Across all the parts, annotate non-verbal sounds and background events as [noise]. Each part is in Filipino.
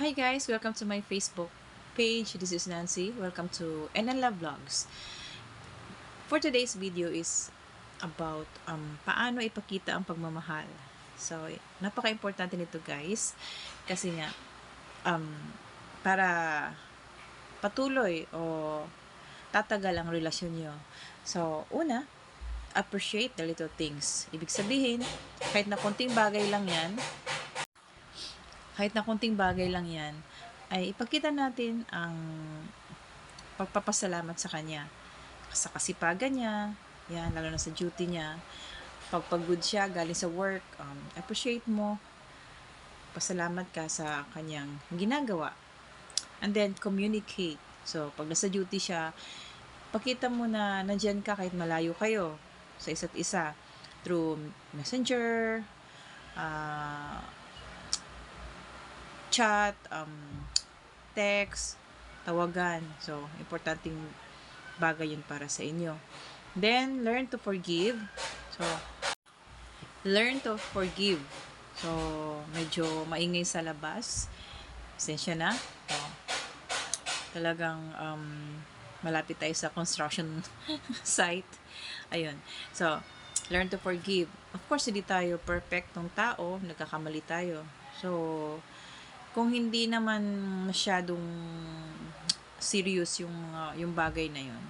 Hi guys, welcome to my Facebook page. This is Nancy. Welcome to NLA Vlogs. For today's video is about um, paano ipakita ang pagmamahal. So, napaka-importante nito guys. Kasi nga, um, para patuloy o tatagal ang relasyon nyo. So, una, appreciate the little things. Ibig sabihin, kahit na konting bagay lang yan, kahit na konting bagay lang yan, ay ipakita natin ang pagpapasalamat sa kanya. Sa kasipagan niya, yan, lalo na sa duty niya. Pag pagod siya, galing sa work, um, appreciate mo, pasalamat ka sa kanyang ginagawa. And then, communicate. So, pag nasa duty siya, pakita mo na nandyan ka kahit malayo kayo sa isa't isa through messenger, uh, chat, um, text, tawagan. So, importanteng bagay yun para sa inyo. Then, learn to forgive. So, learn to forgive. So, medyo maingay sa labas. Pasensya na. So, talagang um, malapit tayo sa construction [laughs] site. Ayun. So, learn to forgive. Of course, hindi tayo perfectong tao. Nagkakamali tayo. So, kung hindi naman masyadong serious yung uh, yung bagay na yun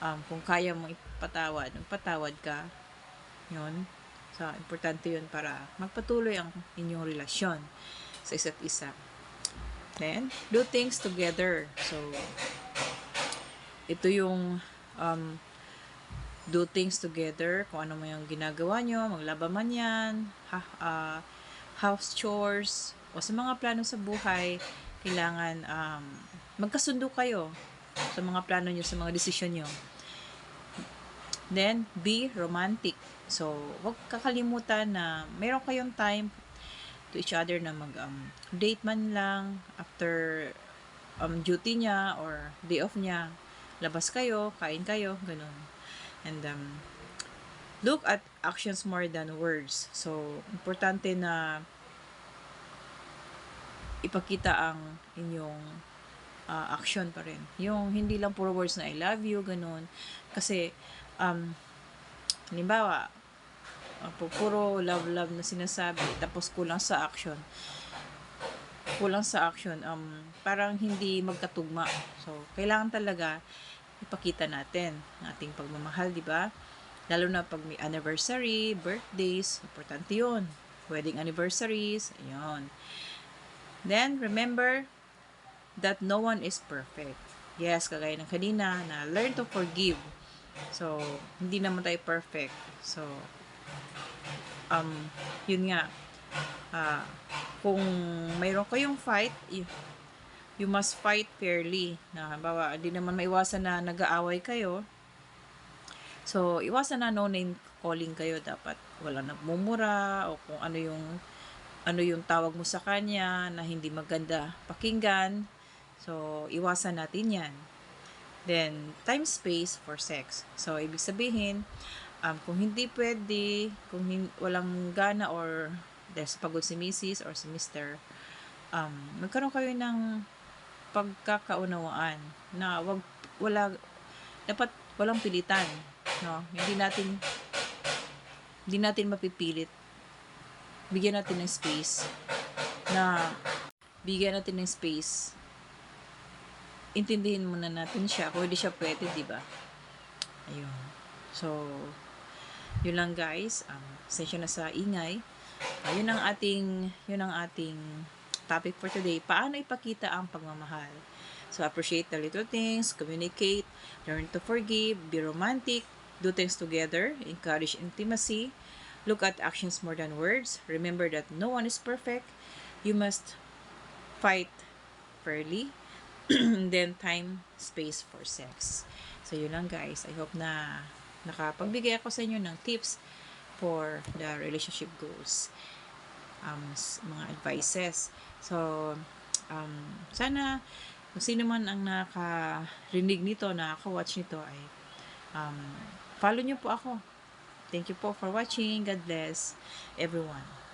um, kung kaya mo ipatawad patawad ka yun so importante yun para magpatuloy ang inyong relasyon sa isa't isa. Then do things together. So ito yung um, do things together. Kung ano mo yung ginagawa nyo maglaba man yan ha, uh, house chores o sa mga plano sa buhay, kailangan um, magkasundo kayo sa mga plano nyo, sa mga desisyon nyo. Then, be romantic. So, huwag kakalimutan na meron kayong time to each other na mag um, man lang after um, duty niya or day off niya. Labas kayo, kain kayo, ganun. And um, look at actions more than words. So, importante na ipakita ang inyong uh, action pa rin. Yung hindi lang puro words na I love you, ganun. Kasi, um, halimbawa, uh, puro love-love na sinasabi, tapos kulang sa action. Kulang sa action, um, parang hindi magkatugma. So, kailangan talaga ipakita natin ang ating pagmamahal, di ba? Lalo na pag may anniversary, birthdays, importante yun. Wedding anniversaries, ayun. Then, remember that no one is perfect. Yes, kagaya ng kanina, na learn to forgive. So, hindi naman tayo perfect. So, um, yun nga, uh, kung mayroon kayong fight, you, you must fight fairly. Na, bawa, hindi naman maiwasan na nag-aaway kayo. So, iwasan na no name calling kayo. Dapat wala nagmumura o kung ano yung ano yung tawag mo sa kanya na hindi maganda pakinggan. So, iwasan natin yan. Then, time space for sex. So, ibig sabihin, um, kung hindi pwede, kung hin- walang gana or there's pagod si Mrs. or si Mr., um, magkaroon kayo ng pagkakaunawaan na wag, wala, dapat walang pilitan. No? Hindi natin hindi natin mapipilit bigyan natin ng space na bigyan natin ng space intindihin muna natin siya kung hindi siya pwede, di ba? Ayun. So, yun lang guys. Um, session na sa ingay. Uh, yun ang ating, yun ang ating topic for today. Paano ipakita ang pagmamahal? So, appreciate the little things, communicate, learn to forgive, be romantic, do things together, encourage intimacy, Look at actions more than words. Remember that no one is perfect. You must fight fairly. [clears throat] then time, space for sex. So yun lang guys. I hope na nakapagbigay ako sa inyo ng tips for the relationship goals. Um, mga advices. So, um, sana kung sino man ang nakarinig nito, nakaka-watch nito ay um, follow nyo po ako Thank you po for watching. God bless everyone.